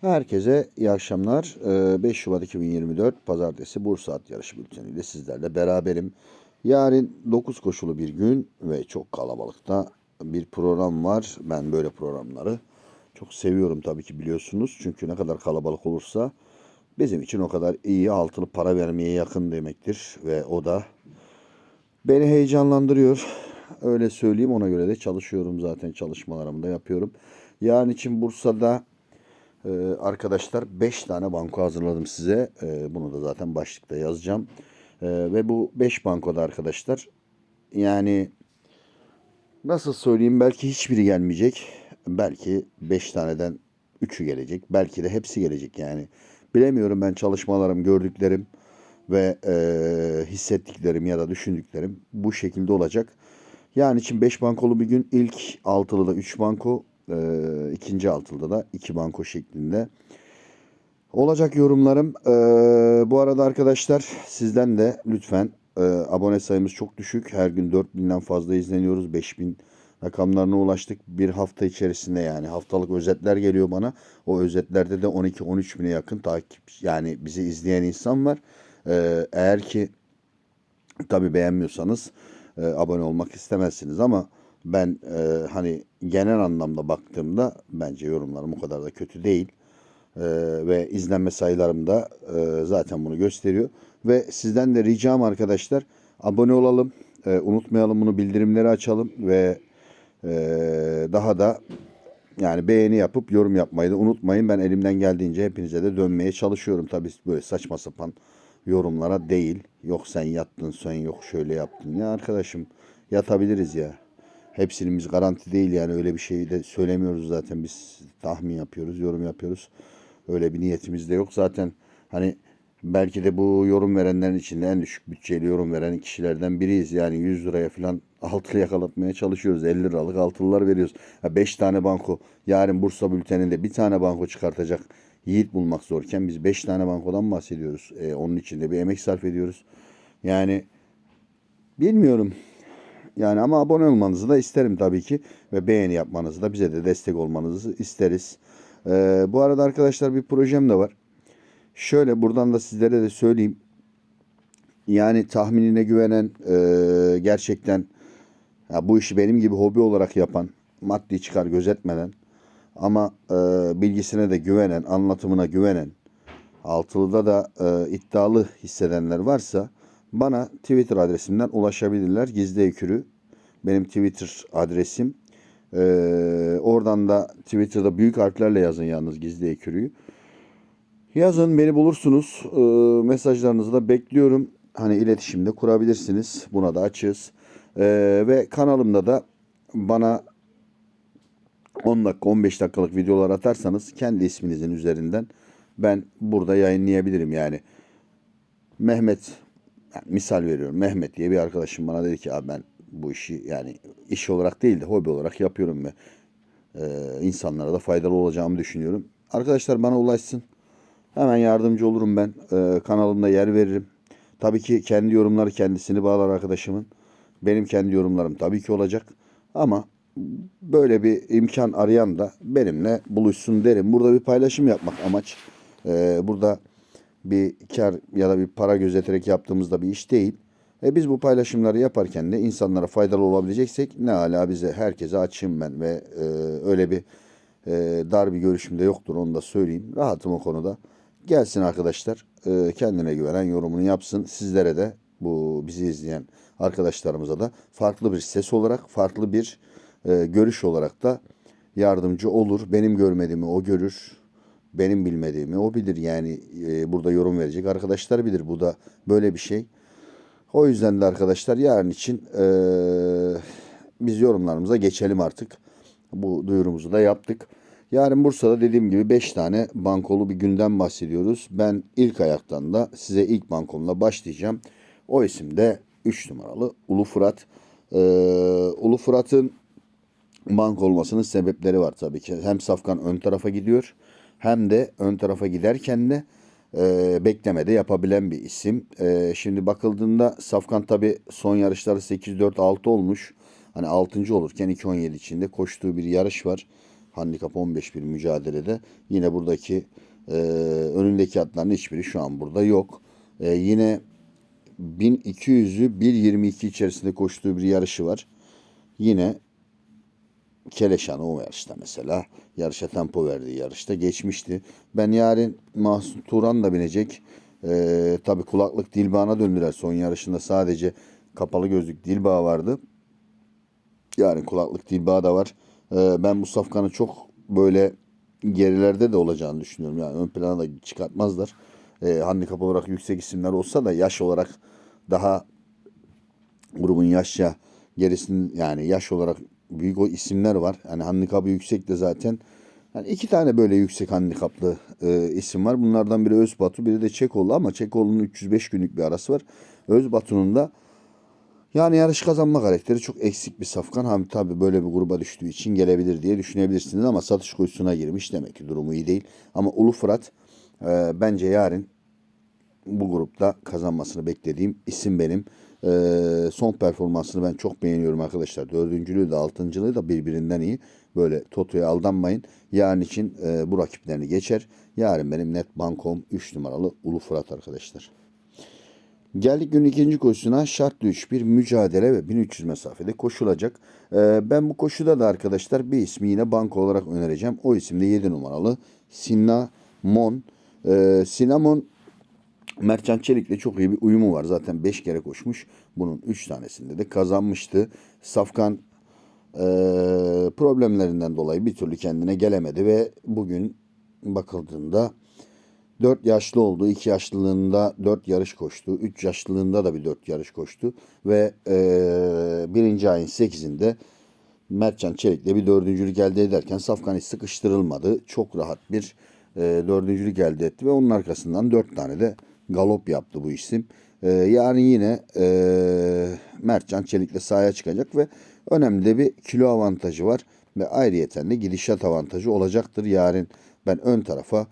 Herkese iyi akşamlar. Ee, 5 Şubat 2024 Pazartesi Bursa At Yarışı bülteniyle sizlerle beraberim. Yarın 9 koşulu bir gün ve çok kalabalıkta bir program var. Ben böyle programları çok seviyorum tabii ki biliyorsunuz. Çünkü ne kadar kalabalık olursa bizim için o kadar iyi altılı para vermeye yakın demektir. Ve o da beni heyecanlandırıyor. Öyle söyleyeyim ona göre de çalışıyorum zaten çalışmalarımı da yapıyorum. Yarın için Bursa'da ee, arkadaşlar 5 tane banko hazırladım size. Ee, bunu da zaten başlıkta yazacağım. Ee, ve bu 5 bankoda arkadaşlar yani nasıl söyleyeyim belki hiçbiri gelmeyecek. Belki 5 taneden 3'ü gelecek. Belki de hepsi gelecek yani. Bilemiyorum ben çalışmalarım, gördüklerim ve e, hissettiklerim ya da düşündüklerim bu şekilde olacak. Yani için 5 bankolu bir gün ilk altılıda 3 banko, e, ikinci altılıda da 2 banko şeklinde. Olacak yorumlarım. E, bu arada arkadaşlar sizden de lütfen e, abone sayımız çok düşük. Her gün 4000'den fazla izleniyoruz. 5000 rakamlarına ulaştık. Bir hafta içerisinde yani haftalık özetler geliyor bana. O özetlerde de 12-13 bine yakın takip yani bizi izleyen insan var. E, eğer ki tabi beğenmiyorsanız e, abone olmak istemezsiniz ama ben e, hani genel anlamda baktığımda bence yorumlarım o kadar da kötü değil. E, ve izlenme sayılarım da e, zaten bunu gösteriyor. Ve sizden de ricam arkadaşlar abone olalım. E, unutmayalım bunu bildirimleri açalım ve e, daha da yani beğeni yapıp yorum yapmayı da unutmayın. Ben elimden geldiğince hepinize de dönmeye çalışıyorum. Tabii böyle saçma sapan yorumlara değil. Yok sen yattın sen yok şöyle yaptın. Ya arkadaşım yatabiliriz ya. Hepsinin garanti değil yani öyle bir şey de söylemiyoruz zaten. Biz tahmin yapıyoruz, yorum yapıyoruz. Öyle bir niyetimiz de yok. Zaten hani belki de bu yorum verenlerin içinde en düşük bütçeli yorum veren kişilerden biriyiz. Yani 100 liraya falan altılı yakalatmaya çalışıyoruz. 50 liralık altılılar veriyoruz. 5 tane banko yarın Bursa bülteninde bir tane banko çıkartacak yiğit bulmak zorken biz 5 tane bankodan bahsediyoruz. E, onun için de bir emek sarf ediyoruz. Yani bilmiyorum. Yani ama abone olmanızı da isterim tabii ki ve beğeni yapmanızı da bize de destek olmanızı isteriz. Ee, bu arada arkadaşlar bir projem de var. Şöyle buradan da sizlere de söyleyeyim. Yani tahminine güvenen e, gerçekten ya bu işi benim gibi hobi olarak yapan maddi çıkar gözetmeden ama e, bilgisine de güvenen, anlatımına güvenen, altılıda da e, iddialı hissedenler varsa bana Twitter adresimden ulaşabilirler. Gizli Ekürü benim Twitter adresim. E, oradan da Twitter'da büyük harflerle yazın yalnız Gizli Ekürü'yü. Yazın beni bulursunuz. E, mesajlarınızı da bekliyorum. Hani iletişimde kurabilirsiniz. Buna da açığız. E, ve kanalımda da bana 10 dakika 15 dakikalık videolar atarsanız kendi isminizin üzerinden ben burada yayınlayabilirim yani. Mehmet yani misal veriyorum Mehmet diye bir arkadaşım bana dedi ki abi ben bu işi yani iş olarak değil de hobi olarak yapıyorum ve e, insanlara da faydalı olacağımı düşünüyorum. Arkadaşlar bana ulaşsın. Hemen yardımcı olurum ben. E, kanalımda yer veririm. Tabii ki kendi yorumları kendisini bağlar arkadaşımın. Benim kendi yorumlarım tabii ki olacak. Ama böyle bir imkan arayan da benimle buluşsun derim. Burada bir paylaşım yapmak amaç. Ee, burada bir kar ya da bir para gözeterek yaptığımızda bir iş değil. E biz bu paylaşımları yaparken de insanlara faydalı olabileceksek ne hala bize herkese açayım ben ve e, öyle bir e, dar bir görüşüm de yoktur onu da söyleyeyim. Rahatım o konuda. Gelsin arkadaşlar e, kendine güvenen yorumunu yapsın. Sizlere de bu bizi izleyen arkadaşlarımıza da farklı bir ses olarak farklı bir e, görüş olarak da yardımcı olur. Benim görmediğimi o görür. Benim bilmediğimi o bilir. Yani e, burada yorum verecek arkadaşlar bilir. Bu da böyle bir şey. O yüzden de arkadaşlar yarın için e, biz yorumlarımıza geçelim artık. Bu duyurumuzu da yaptık. Yarın Bursa'da dediğim gibi 5 tane bankolu bir günden bahsediyoruz. Ben ilk ayaktan da size ilk bankomla başlayacağım. O isim de 3 numaralı Ulu Fırat. Ee, Ulu Fırat'ın bank olmasının sebepleri var tabii ki. Hem Safkan ön tarafa gidiyor hem de ön tarafa giderken de e, beklemede yapabilen bir isim. E, şimdi bakıldığında Safkan tabii son yarışları 8-4-6 olmuş. Hani 6. olurken 2-17 içinde koştuğu bir yarış var. handikap 15 bir mücadelede. Yine buradaki e, önündeki atların hiçbiri şu an burada yok. E, yine 1200'ü 1.22 içerisinde koştuğu bir yarışı var. Yine Keleşan'ı o yarışta mesela. Yarışa tempo verdiği yarışta geçmişti. Ben yarın Mahsun Turan da binecek. Ee, tabii kulaklık dilbağına döndüler. Son yarışında sadece kapalı gözlük dilbağı vardı. Yani kulaklık dilbağı da var. Ee, ben bu safkanı çok böyle gerilerde de olacağını düşünüyorum. Yani ön plana da çıkartmazlar. Ee, handikap olarak yüksek isimler olsa da yaş olarak daha grubun yaşça gerisinin yani yaş olarak büyük o isimler var. Yani handikapı yüksek de zaten. Yani iki tane böyle yüksek handikaplı e, isim var. Bunlardan biri Özbatu, biri de Çekoğlu ama Çekoğlu'nun 305 günlük bir arası var. Özbatu'nun da yani yarış kazanma karakteri çok eksik bir safkan. Hem tabi böyle bir gruba düştüğü için gelebilir diye düşünebilirsiniz ama satış kuyusuna girmiş demek ki durumu iyi değil. Ama Ulu Fırat e, bence yarın bu grupta kazanmasını beklediğim isim benim. Ee, son performansını ben çok beğeniyorum arkadaşlar. Dördüncülüğü de altıncılığı da birbirinden iyi. Böyle Toto'ya aldanmayın. Yarın için e, bu rakiplerini geçer. Yarın benim net bankom 3 numaralı Ulu Fırat arkadaşlar. Geldik günün ikinci koşusuna şartlı 3 bir mücadele ve 1300 mesafede koşulacak. Ee, ben bu koşuda da arkadaşlar bir ismi yine banko olarak önereceğim. O isim de 7 numaralı Sinamon. Ee, Sinamon Mertcan Çelik'le çok iyi bir uyumu var. Zaten 5 kere koşmuş. Bunun 3 tanesinde de kazanmıştı. Safkan e, problemlerinden dolayı bir türlü kendine gelemedi ve bugün bakıldığında 4 yaşlı oldu. 2 yaşlılığında 4 yarış koştu. 3 yaşlılığında da bir 4 yarış koştu. Ve e, birinci ayın 8'inde Mertcan Çelik'le bir dördüncülük elde ederken Safkan hiç sıkıştırılmadı. Çok rahat bir e, dördüncülük elde etti ve onun arkasından 4 tane de galop yaptı bu isim. E, yarın yine e, Mertcan Çelik'le sahaya çıkacak ve önemli de bir kilo avantajı var. Ve ayrıyeten de gidişat avantajı olacaktır. Yarın ben ön tarafa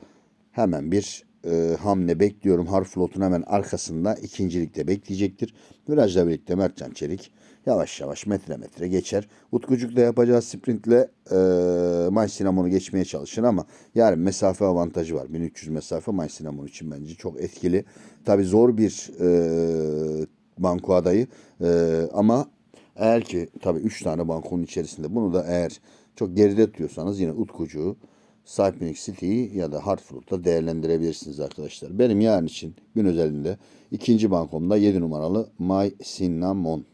hemen bir e, hamle bekliyorum. Harflot'un hemen arkasında ikincilikte bekleyecektir. Virajla birlikte Mertcan Çelik yavaş yavaş metre metre geçer. Utkucuk da yapacağı sprintle e, May Sinamon'u geçmeye çalışır ama yarın mesafe avantajı var. 1300 mesafe May Sinamon için bence çok etkili. Tabi zor bir e, banko adayı e, ama eğer ki tabi 3 tane bankonun içerisinde bunu da eğer çok geride tutuyorsanız yine Utkucuğu Cypinic City'yi ya da Hartford'da değerlendirebilirsiniz arkadaşlar. Benim yarın için gün özelinde ikinci bankomda 7 numaralı My Cinnamon.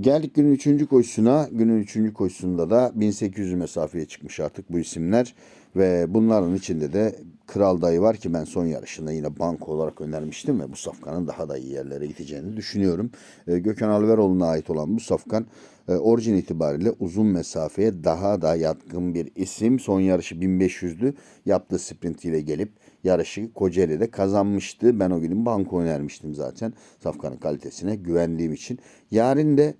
Geldik günün üçüncü koşusuna. Günün üçüncü koşusunda da 1800 mesafeye çıkmış artık bu isimler. Ve bunların içinde de Kral Dayı var ki ben son yarışında yine banko olarak önermiştim ve bu safkanın daha da iyi yerlere gideceğini düşünüyorum. Ee, Gökhan Alveroğlu'na ait olan bu safkan e, orijin itibariyle uzun mesafeye daha da yatkın bir isim. Son yarışı 1500'dü. Yaptığı sprintiyle gelip yarışı Kocaeli'de kazanmıştı. Ben o günün banko önermiştim zaten. Safkanın kalitesine güvendiğim için. Yarın da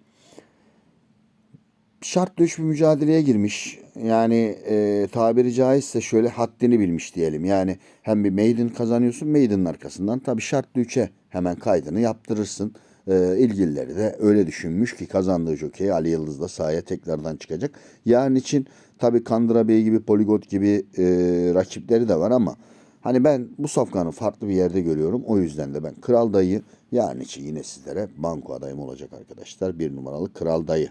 şart döş bir mücadeleye girmiş. Yani e, tabiri caizse şöyle haddini bilmiş diyelim. Yani hem bir maiden kazanıyorsun maiden'ın arkasından tabii şart üçe hemen kaydını yaptırırsın. E, ilgilileri de öyle düşünmüş ki kazandığı jockey Ali Yıldız da sahaya tekrardan çıkacak. Yarın için tabii Kandıra Bey gibi Poligot gibi e, rakipleri de var ama hani ben bu safkanı farklı bir yerde görüyorum. O yüzden de ben Kral Dayı yarın için yine sizlere banko adayım olacak arkadaşlar. Bir numaralı Kral Dayı.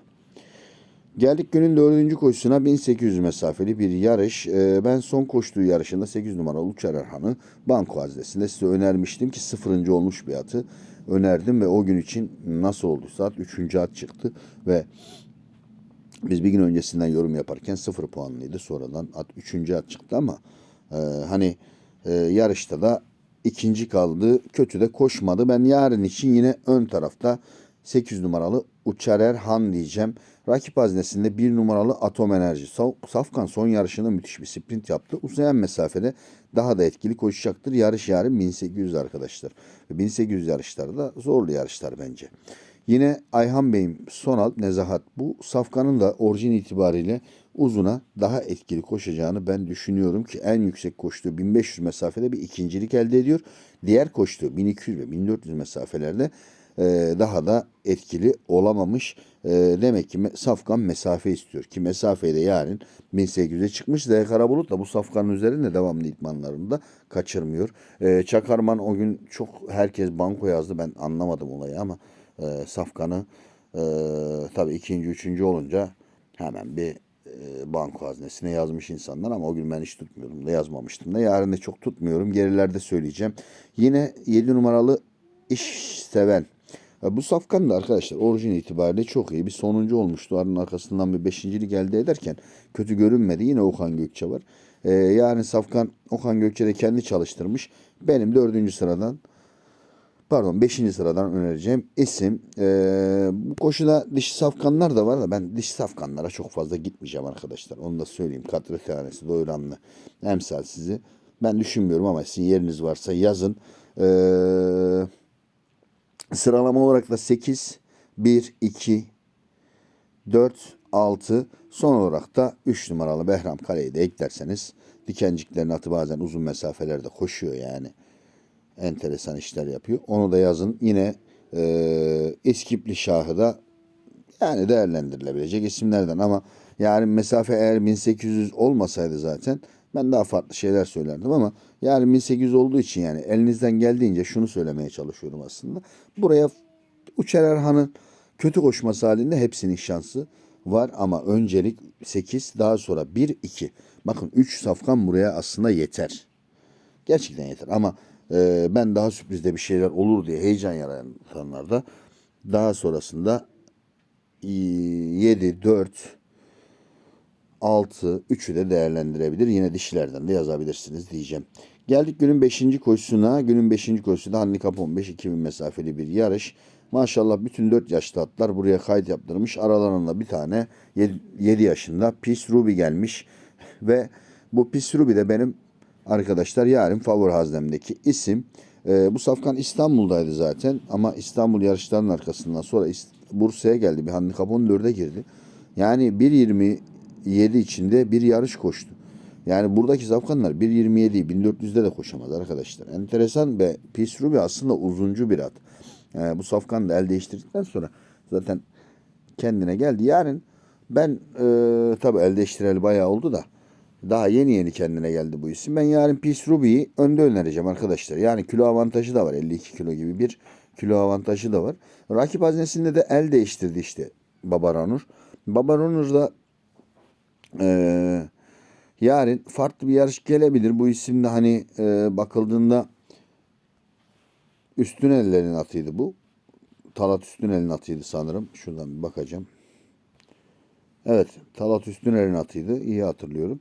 Geldik günün dördüncü koşusuna 1800 mesafeli bir yarış. Ee, ben son koştuğu yarışında 8 numaralı Uçar Erhan'ı banko haznesinde size önermiştim ki sıfırıncı olmuş bir atı önerdim ve o gün için nasıl olduysa at üçüncü at çıktı ve biz bir gün öncesinden yorum yaparken sıfır puanlıydı. Sonradan at üçüncü at çıktı ama e, hani e, yarışta da ikinci kaldı. Kötü de koşmadı. Ben yarın için yine ön tarafta 8 numaralı Uçar Erhan diyeceğim. Rakip haznesinde 1 numaralı Atom Enerji. Safkan son yarışında müthiş bir sprint yaptı. Uzayan mesafede daha da etkili koşacaktır. Yarış yarın 1800 arkadaşlar. 1800 yarışları da zorlu yarışlar bence. Yine Ayhan Bey'im Sonal Nezahat bu Safkan'ın da orijin itibariyle uzuna daha etkili koşacağını ben düşünüyorum ki en yüksek koştuğu 1500 mesafede bir ikincilik elde ediyor. Diğer koştuğu 1200 ve 1400 mesafelerde daha da etkili olamamış. E, demek ki Safkan mesafe istiyor ki mesafeyi de yarın 1800'e çıkmış. Z Karabulut da bu Safkan'ın üzerinde devamlı idmanlarında kaçırmıyor. E, Çakarman o gün çok herkes banko yazdı. Ben anlamadım olayı ama e, Safkan'ı e, tabii ikinci, üçüncü olunca hemen bir e, banko haznesine yazmış insanlar ama o gün ben hiç tutmuyordum da yazmamıştım da. Yarın da çok tutmuyorum. Gerilerde söyleyeceğim. Yine 7 numaralı iş seven. Bu Safkan da arkadaşlar orijin itibariyle çok iyi. Bir sonuncu olmuştu. Arının arkasından bir beşincilik elde ederken kötü görünmedi. Yine Okan Gökçe var. Ee, yarın Safkan Okan Gökçe de kendi çalıştırmış. Benim dördüncü sıradan pardon 5. sıradan önereceğim isim. Ee, bu koşuda dişi safkanlar da var da ben dişi safkanlara çok fazla gitmeyeceğim arkadaşlar. Onu da söyleyeyim. Katlı tanesi doyuranlı emsal sizi. Ben düşünmüyorum ama sizin yeriniz varsa yazın. Ee, sıralama olarak da 8, 1, 2, 4, 6 son olarak da 3 numaralı Behram Kale'yi de eklerseniz dikenciklerin atı bazen uzun mesafelerde koşuyor yani enteresan işler yapıyor. Onu da yazın. Yine e, Eskipli Şahı da yani değerlendirilebilecek isimlerden ama yani mesafe eğer 1800 olmasaydı zaten ben daha farklı şeyler söylerdim ama yani 1800 olduğu için yani elinizden geldiğince şunu söylemeye çalışıyorum aslında. Buraya Uçer Erhan'ın kötü koşması halinde hepsinin şansı var ama öncelik 8 daha sonra 1 2. Bakın 3 safkan buraya aslında yeter. Gerçekten yeter ama e, ben daha sürprizde bir şeyler olur diye heyecan yaratanlarda daha sonrasında 7, 4, 6, 3'ü de değerlendirebilir. Yine dişilerden de yazabilirsiniz diyeceğim. Geldik günün 5. koşusuna. Günün 5. koşusu da handikap 15 2000 mesafeli bir yarış. Maşallah bütün 4 yaşlı atlar buraya kayıt yaptırmış. Aralarında bir tane 7 yaşında Pis Ruby gelmiş. Ve bu Pis Ruby de benim arkadaşlar yarın favori haznemdeki isim. Ee, bu safkan İstanbul'daydı zaten ama İstanbul yarışlarının arkasından sonra Bursa'ya geldi. Bir handikap 14'e girdi. Yani 1.27 içinde bir yarış koştu. Yani buradaki safkanlar 1.27'yi 1400'de de koşamaz arkadaşlar. Enteresan ve Pis Ruby aslında uzuncu bir at. Yani bu safkan da el değiştirdikten sonra zaten kendine geldi. Yarın ben e, tabii el değiştireli bayağı oldu da daha yeni yeni kendine geldi bu isim. Ben yarın Pis Ruby'yi önde önereceğim arkadaşlar. Yani kilo avantajı da var. 52 kilo gibi bir kilo avantajı da var. Rakip haznesinde de el değiştirdi işte Baba Ranur. Baba Ranur da eee yarın farklı bir yarış gelebilir. Bu isimde hani eee, bakıldığında üstün ellerin atıydı bu. Talat üstün elin atıydı sanırım. Şuradan bir bakacağım. Evet, Talat Üstüner'in atıydı. İyi hatırlıyorum.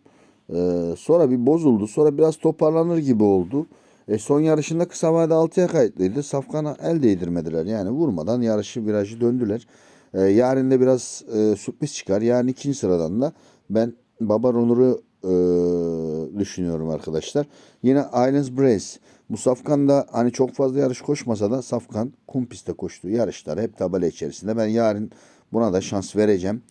Ee, sonra bir bozuldu. Sonra biraz toparlanır gibi oldu. E, son yarışında kısa vadede 6'ya kayıtlıydı. Safkan'a el değdirmediler. Yani vurmadan yarışı virajı döndüler. Ee, yarın da biraz e, sürpriz çıkar. Yani ikinci sıradan da ben Baba Onur'u e, düşünüyorum arkadaşlar. Yine Islands Brace. Bu Safkan da hani çok fazla yarış koşmasa da Safkan kum pistte koştuğu yarışlar hep tabela içerisinde. Ben yarın buna da şans vereceğim.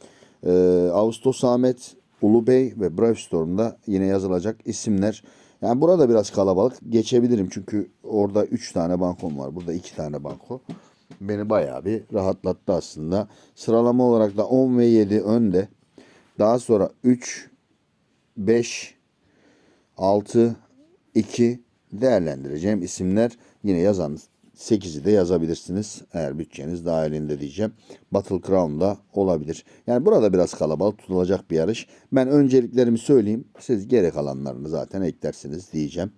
Ee, Ağustos Ahmet, Ulubey ve Bravestorm'da yine yazılacak isimler. Yani burada biraz kalabalık geçebilirim çünkü orada 3 tane bankom var. Burada 2 tane banko. Beni bayağı bir rahatlattı aslında. Sıralama olarak da 10 ve 7 önde. Daha sonra 3, 5, 6, 2 değerlendireceğim isimler yine yazan 8'i de yazabilirsiniz eğer bütçeniz dahilinde diyeceğim. Battle Crown da olabilir. Yani burada biraz kalabalık tutulacak bir yarış. Ben önceliklerimi söyleyeyim. Siz geri kalanlarını zaten eklersiniz diyeceğim.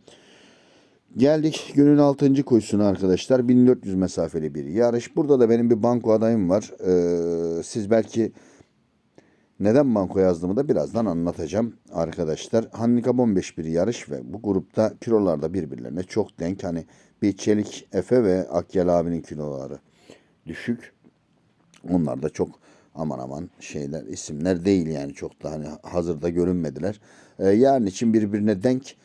Geldik günün 6. koşusuna arkadaşlar. 1400 mesafeli bir yarış. Burada da benim bir banko adayım var. Ee, siz belki neden banko yazdığımı da birazdan anlatacağım arkadaşlar. Handikap 15 bir yarış ve bu grupta kilolar da birbirlerine çok denk. Hani bir Çelik Efe ve Akyel abinin kiloları düşük. Onlar da çok aman aman şeyler isimler değil yani çok da hani hazırda görünmediler. Ee, yarın için birbirine denk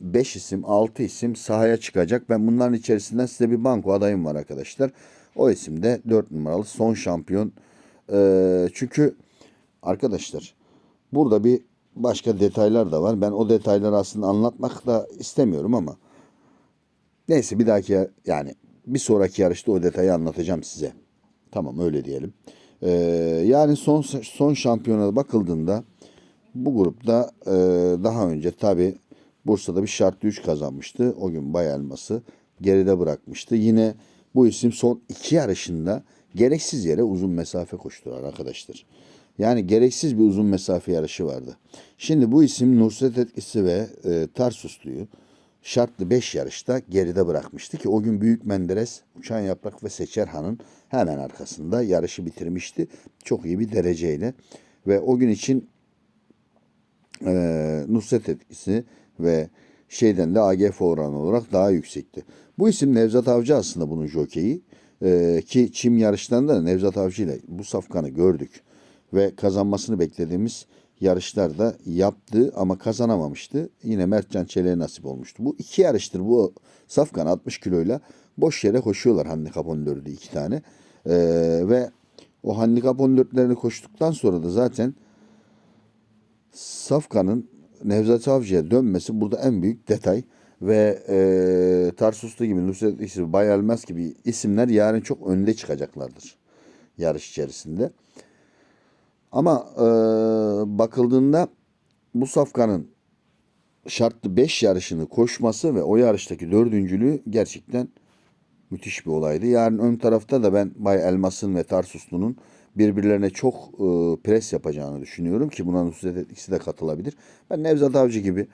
5 isim 6 isim sahaya çıkacak. Ben bunların içerisinden size bir banko adayım var arkadaşlar. O isim de 4 numaralı son şampiyon. Ee, çünkü arkadaşlar burada bir başka detaylar da var. Ben o detayları aslında anlatmak da istemiyorum ama neyse bir dahaki yani bir sonraki yarışta o detayı anlatacağım size. Tamam öyle diyelim. Ee, yani son son şampiyonada bakıldığında bu grupta e, daha önce tabi Bursa'da bir şartlı 3 kazanmıştı. O gün Bay Elmas'ı geride bırakmıştı. Yine bu isim son iki yarışında gereksiz yere uzun mesafe koştular arkadaşlar. Yani gereksiz bir uzun mesafe yarışı vardı. Şimdi bu isim Nusret Etkisi ve e, Tarsuslu'yu şartlı 5 yarışta geride bırakmıştı ki o gün Büyük Menderes, Uçan Yaprak ve Seçerhan'ın hemen arkasında yarışı bitirmişti. Çok iyi bir dereceyle ve o gün için e, Nusret etkisi ve şeyden de AGF oranı olarak daha yüksekti. Bu isim Nevzat Avcı aslında bunun jokeyi. E, ki çim yarışlarında da Nevzat Avcı ile bu safkanı gördük. Ve kazanmasını beklediğimiz yarışlarda yaptı ama kazanamamıştı. Yine Mertcan Çelik'e nasip olmuştu. Bu iki yarıştır bu safkan 60 kiloyla boş yere koşuyorlar handikap 14'ü iki tane. E, ve o handikap 14'lerini koştuktan sonra da zaten Safkan'ın Nevzat Avcı'ya dönmesi burada en büyük detay. Ve e, Tarsuslu gibi, Nusret İkisi, Bay Elmas gibi isimler yarın çok önde çıkacaklardır yarış içerisinde. Ama e, bakıldığında bu Safkan'ın şartlı 5 yarışını koşması ve o yarıştaki dördüncülüğü gerçekten müthiş bir olaydı. Yarın ön tarafta da ben Bay Elmas'ın ve Tarsuslu'nun birbirlerine çok e, pres yapacağını düşünüyorum ki buna Nusret ikisi de katılabilir. Ben Nevzat Avcı gibi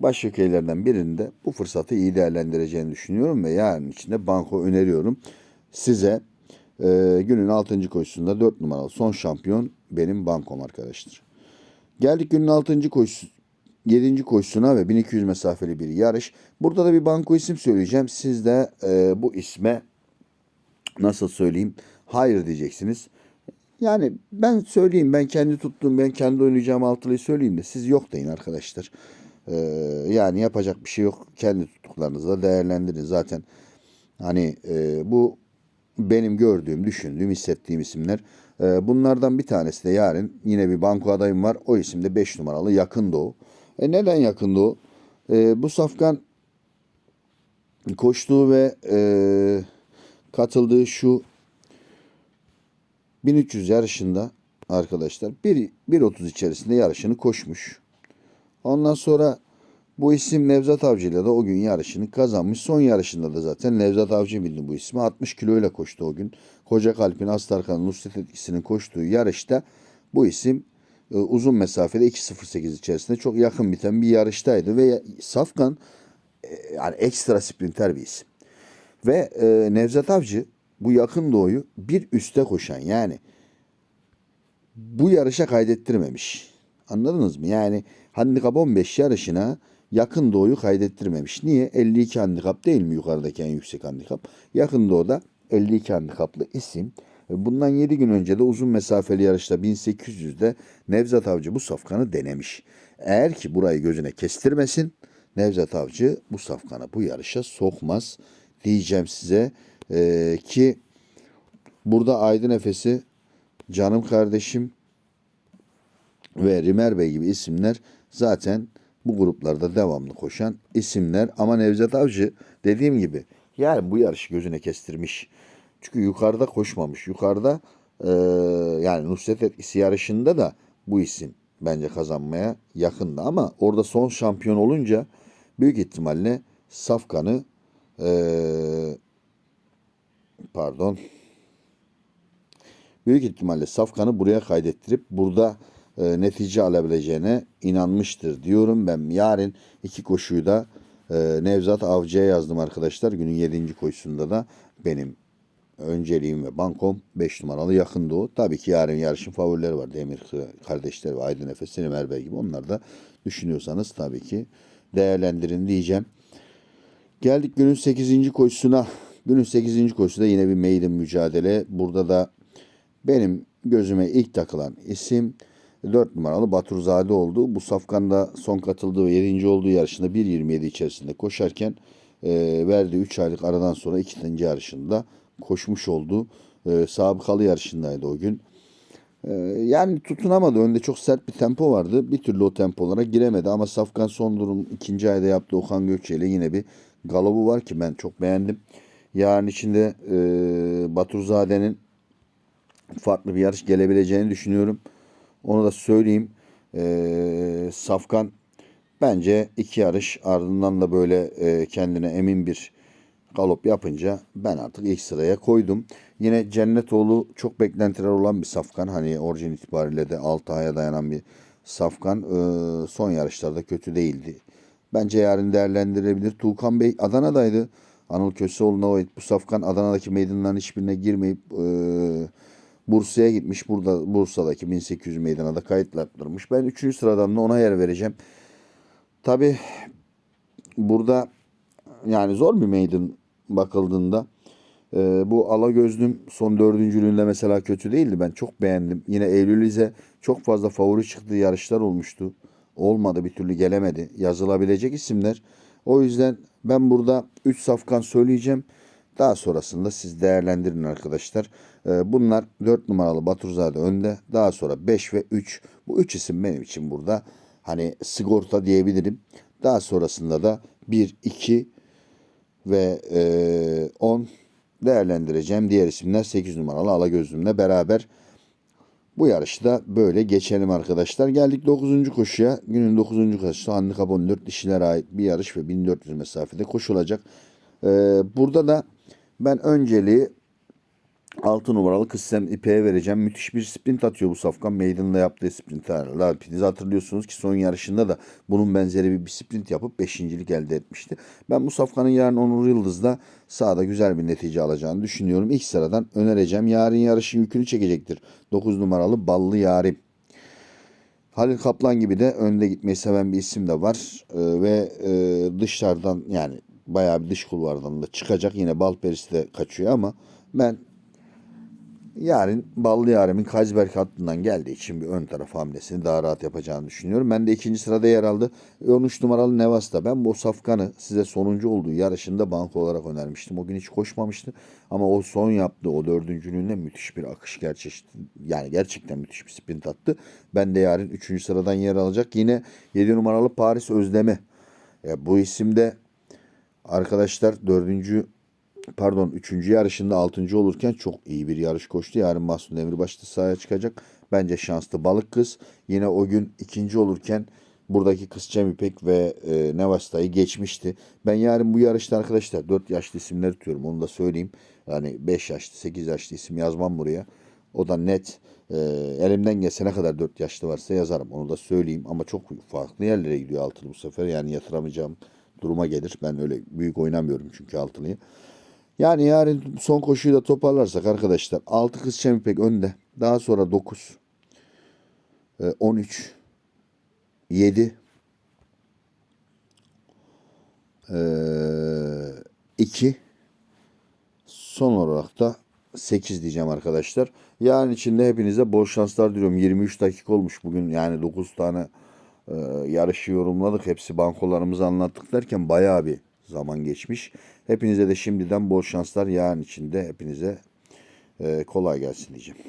baş jokeylerden birinde bu fırsatı iyi değerlendireceğini düşünüyorum ve yarın içinde banko öneriyorum. Size e, günün 6. koşusunda 4 numaralı son şampiyon benim bankom arkadaşlar. Geldik günün 6. koşusu 7. koşusuna ve 1200 mesafeli bir yarış. Burada da bir banko isim söyleyeceğim. Siz de e, bu isme nasıl söyleyeyim hayır diyeceksiniz. Yani ben söyleyeyim ben kendi tuttuğum ben kendi oynayacağım altılıyı söyleyeyim de siz yok deyin arkadaşlar. Ee, yani yapacak bir şey yok. Kendi tuttuklarınızla değerlendirin. Zaten hani e, bu benim gördüğüm, düşündüğüm, hissettiğim isimler. Ee, bunlardan bir tanesi de yarın yine bir banko adayım var. O isim de 5 numaralı Yakın Doğu. E neden Yakın Doğu? E, bu safkan koştuğu ve e, katıldığı şu 1300 yarışında arkadaşlar 1.30 içerisinde yarışını koşmuş. Ondan sonra bu isim Nevzat Avcı ile de o gün yarışını kazanmış. Son yarışında da zaten Nevzat Avcı bildi bu ismi. 60 kiloyla koştu o gün. Koca Kalp'in Astarkan Nusret etkisinin koştuğu yarışta bu isim e, uzun mesafede 2.08 içerisinde çok yakın biten bir yarıştaydı. Ve Safkan e, yani ekstra sprinter bir isim. Ve e, Nevzat Avcı bu yakın doğuyu bir üste koşan yani bu yarışa kaydettirmemiş. Anladınız mı? Yani handikap 15 yarışına yakın doğuyu kaydettirmemiş. Niye? 52 handikap değil mi yukarıdaki en yüksek handikap? Yakın doğuda 52 handikaplı isim. Bundan 7 gün önce de uzun mesafeli yarışta 1800'de Nevzat Avcı bu safkanı denemiş. Eğer ki burayı gözüne kestirmesin Nevzat Avcı bu safkanı bu yarışa sokmaz diyeceğim size. Ee, ki burada Aydın Efes'i canım kardeşim ve Rimer Bey gibi isimler zaten bu gruplarda devamlı koşan isimler. Ama Nevzat Avcı dediğim gibi yani bu yarışı gözüne kestirmiş. Çünkü yukarıda koşmamış. Yukarıda e, yani Nusret etkisi yarışında da bu isim bence kazanmaya yakındı. Ama orada son şampiyon olunca büyük ihtimalle Safkan'ı e, pardon büyük ihtimalle Safkan'ı buraya kaydettirip burada e, netice alabileceğine inanmıştır diyorum. Ben yarın iki koşuyu da e, Nevzat Avcı'ya yazdım arkadaşlar. Günün yedinci koşusunda da benim önceliğim ve bankom 5 numaralı yakın doğu. Tabii ki yarın yarışın favorileri var. Demir kardeşler ve Aydın Efes, Selim Erbey gibi. Onlar da düşünüyorsanız tabii ki değerlendirin diyeceğim. Geldik günün 8. koşusuna. Günün 8. koşusu da yine bir maiden mücadele. Burada da benim gözüme ilk takılan isim 4 numaralı Baturzade oldu. Bu safkanda son katıldığı ve 7. olduğu yarışında 1.27 içerisinde koşarken e, verdiği 3 aylık aradan sonra ikinci yarışında koşmuş oldu. E, sabıkalı yarışındaydı o gün. E, yani tutunamadı. Önde çok sert bir tempo vardı. Bir türlü o tempolara giremedi. Ama Safkan son durum ikinci ayda yaptığı Okan Gökçe ile yine bir galobu var ki ben çok beğendim. yarın içinde e, Baturzade'nin farklı bir yarış gelebileceğini düşünüyorum. Onu da söyleyeyim. E, Safkan bence iki yarış ardından da böyle e, kendine emin bir galop yapınca ben artık ilk sıraya koydum. Yine Cennetoğlu çok beklentiler olan bir safkan. Hani orijin itibariyle de 6 aya dayanan bir safkan. Ee, son yarışlarda kötü değildi. Bence yarın değerlendirilebilir. Tuğkan Bey Adana'daydı. Anıl Köseoğlu'na bu safkan Adana'daki meydanların hiçbirine girmeyip e, Bursa'ya gitmiş. Burada Bursa'daki 1800 meydana da kayıtlandırmış. Ben 3. sıradan da ona yer vereceğim. Tabi burada yani zor bir meydan bakıldığında. Ee, bu Alagözlüm son dördüncülüğünde mesela kötü değildi. Ben çok beğendim. Yine Eylül İze çok fazla favori çıktığı yarışlar olmuştu. Olmadı bir türlü gelemedi. Yazılabilecek isimler. O yüzden ben burada 3 safkan söyleyeceğim. Daha sonrasında siz değerlendirin arkadaşlar. Ee, bunlar 4 numaralı Baturzade önde. Daha sonra 5 ve 3. Bu 3 isim benim için burada hani sigorta diyebilirim. Daha sonrasında da 1, 2 ve e, 10 değerlendireceğim. Diğer isimler 8 numaralı Alagözlüm'le beraber bu yarışta böyle geçelim arkadaşlar. Geldik 9. koşuya. Günün 9. koşusu handikap 14 dişilere ait bir yarış ve 1400 mesafede koşulacak. Ee, burada da ben önceliği 6 numaralı Kıssem İpek'e vereceğim. Müthiş bir sprint atıyor bu Safkan. Meydanında yaptığı sprintlerle. Hepiniz hatırlıyorsunuz ki son yarışında da bunun benzeri bir, sprint yapıp 5.lik elde etmişti. Ben bu Safkan'ın yarın Onur Yıldız'da sahada güzel bir netice alacağını düşünüyorum. İlk sıradan önereceğim. Yarın yarışın yükünü çekecektir. 9 numaralı Ballı Yarim. Halil Kaplan gibi de önde gitmeyi seven bir isim de var. Ee, ve e, dışlardan yani bayağı bir dış kulvardan da çıkacak. Yine Balperisi de kaçıyor ama ben yarın Ballı Yarim'in Kazberk hattından geldiği için bir ön taraf hamlesini daha rahat yapacağını düşünüyorum. Ben de ikinci sırada yer aldı. 13 numaralı Nevas'ta. Ben bu Safkan'ı size sonuncu olduğu yarışında banko olarak önermiştim. O gün hiç koşmamıştı. Ama o son yaptığı o dördüncülüğünde müthiş bir akış gerçekleşti. Yani gerçekten müthiş bir sprint attı. Ben de yarın üçüncü sıradan yer alacak. Yine 7 numaralı Paris Özdem'i. E, bu isimde arkadaşlar dördüncü pardon 3. yarışında 6. olurken çok iyi bir yarış koştu. Yarın Mahsun Demirbaş da sahaya çıkacak. Bence şanslı balık kız. Yine o gün ikinci olurken buradaki kız Cem İpek ve e, Nevasta'yı geçmişti. Ben yarın bu yarışta arkadaşlar 4 yaşlı isimler tutuyorum. Onu da söyleyeyim. Yani 5 yaşlı 8 yaşlı isim yazmam buraya. O da net. E, elimden gelse ne kadar 4 yaşlı varsa yazarım. Onu da söyleyeyim. Ama çok farklı yerlere gidiyor altılı bu sefer. Yani yatıramayacağım duruma gelir. Ben öyle büyük oynamıyorum çünkü altılıyı. Yani yarın son koşuyu da toparlarsak arkadaşlar 6 kız Çemipek önde. Daha sonra 9 e, 13 7 2 son olarak da 8 diyeceğim arkadaşlar. Yarın içinde hepinize bol şanslar diliyorum. 23 dakika olmuş bugün yani 9 tane e, yarışı yorumladık. Hepsi bankolarımızı anlattık derken bayağı bir zaman geçmiş. Hepinize de şimdiden bol şanslar yarın içinde. Hepinize e, kolay gelsin diyeceğim.